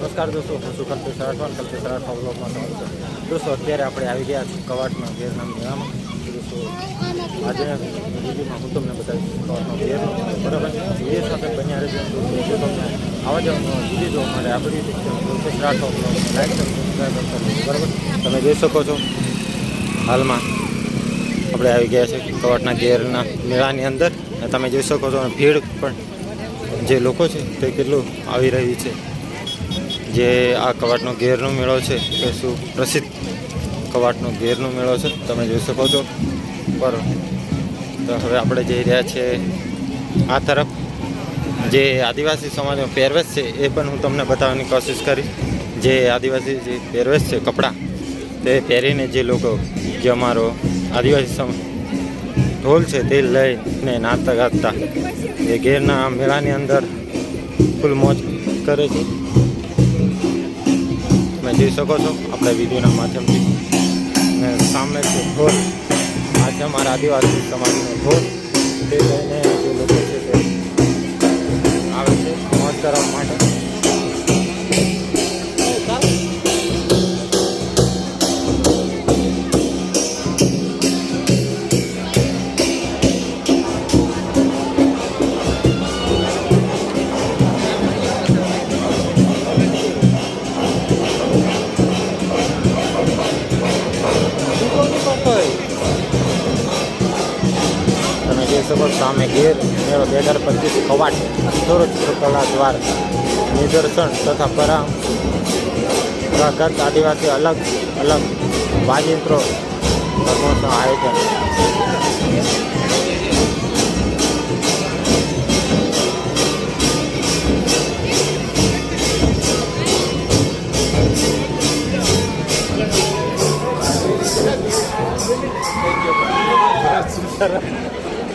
નમસ્કાર દોસ્તો, હું છું કલ્પેશ રાઠવાન કલ્પેશ રાઠવા બ્લોગમાં તમારું. દોસ્તો, અત્યારે આપણે આવી ગયા છીએ કવાટમાં ગેરના મેળામાં. દોસ્તો, આજે વિડીયોમાં હું તમને બતાવીશ કવાટનો ગેરનો બરાબર? વીડિયો સાથે બન્યા રહેજો. દોસ્તો તમને આવા જવાનો વીડિયો જોવા માટે આપણી કલ્પેશ રાઠવા બ્લોગ લાઈક કરો સબસ્ક્રાઈબ કરો બરાબર? તમે જોઈ શકો છો, હાલમાં આપણે આવી ગયા છે કવાટના ગેરના મેળાની અંદર. તમે જોઈ શકો છો ભીડ પણ જે લોકો છે તે કેટલું આવી રહી છે. જે આ કવાટનો ગેરનો મેળો છે, એ સુપ્રસિદ્ધ પ્રસિદ્ધ કવાટનો ગેરનો મેળો છે, તમે જોઈ શકો છો. પર તો હવે આપણે જઈ રહ્યા છીએ આ તરફ. જે આદિવાસી સમાજનો પહેરવેશ છે, એ પણ હું તમને બતાવવાની કોશિશ કરીશ. જે આદિવાસી જે પહેરવેશ છે, કપડાં, તે પહેરીને જે લોકો જે અમારો આદિવાસી સમ, ઢોલ છે, તે લઈને નાચતા ગાતા. એ ગેરના મેળાની અંદર ફૂલ મોજ કરે છે. જોઈ શકો છો આપણા વિડીયોના માધ્યમથી. અને સામે છે ઢોલ આ છે અમારા આદિવાસી સમાજનો ઢોલ તે લઈને જે લોકો છે તે આવે છે મોજ કરવા માટે. જોઈ સામે ગેર મેળો બે હજાર પચીસ કવાટ સુરત કલા દ્વાર નિદર્શન તથા પરંપરાગત આદિવાસી અલગ અલગ વાજિંત્રો ધર્મોનું આયોજન.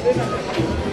はい。